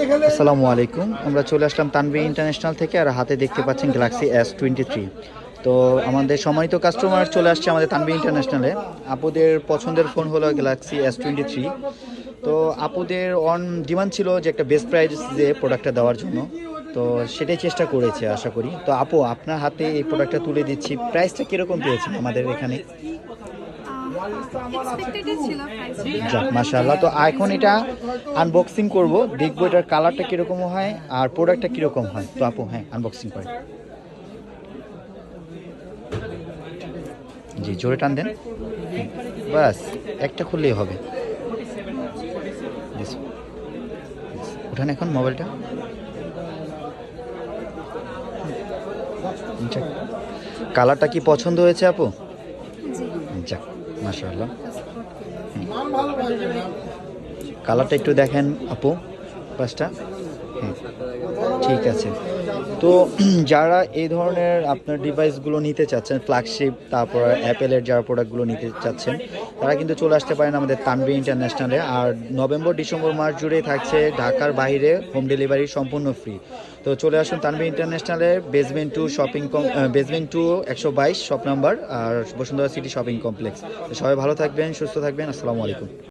আসসালামু আলাইকুম। আমরা চলে আসলাম তানভি ইন্টারন্যাশনাল থেকে আর হাতে দেখতে পাচ্ছেন গ্যালাক্সি এস টোয়েন্টি থ্রি তো আমাদের সম্মানিত কাস্টমার চলে আসছে আমাদের তানভি ইন্টারন্যাশনালে। আপুদের পছন্দের ফোন হলো গ্যালাক্সি এস টোয়েন্টি থ্রি তো আপুদের অন ডিমান্ড ছিল যে একটা বেস্ট প্রাইস যে প্রোডাক্টটা দেওয়ার জন্য। তো সেটাই চেষ্টা করেছে আশা করি। তো আপু, আপনার হাতে এই প্রোডাক্টটা তুলে দিচ্ছি। প্রাইসটা কীরকম পেয়েছেন আমাদের এখানে? যাক মাশাআল্লাহ। তো এখন এটা আনবক্সিং করব। দেখব এটার কালারটা কীরকম হয় আর প্রোডাক্টটা কীরকম হয়। তো আপু হ্যাঁ আনবক্সিং করে জি জোরে টান দেন। বাস একটা খুললেই হবে. উঠান এখন মোবাইলটা। কালারটা কি পছন্দ হয়েছে আপু? যাক। মাশাআল্লাহ। কালারটা একটু দেখেন আপু পাঁচটা। হ্যাঁ ঠিক আছে। তো যারা এই ধরনের আপনার ডিভাইসগুলো নিতে চাচ্ছেন ফ্ল্যাগশিপ তারপর অ্যাপেলের যারা প্রোডাক্টগুলো নিতে চাচ্ছেন, তারা কিন্তু চলে আসতে পারেন আমাদের তানভি ইন্টারন্যাশনালে আর নভেম্বর, ডিসেম্বর মাস জুড়ে থাকছে ঢাকার বাইরে হোম ডেলিভারি সম্পূর্ণ ফ্রি তো চলে আসুন তানভি ইন্টারন্যাশনালে বেসমেন্ট টু শপিং কম বেসমেন্ট টু একশো বাইশ শপ নাম্বার আর বসুন্ধরা সিটি শপিং কমপ্লেক্স সবাই ভালো থাকবেন, সুস্থ থাকবেন, আসসালামু আলাইকুম।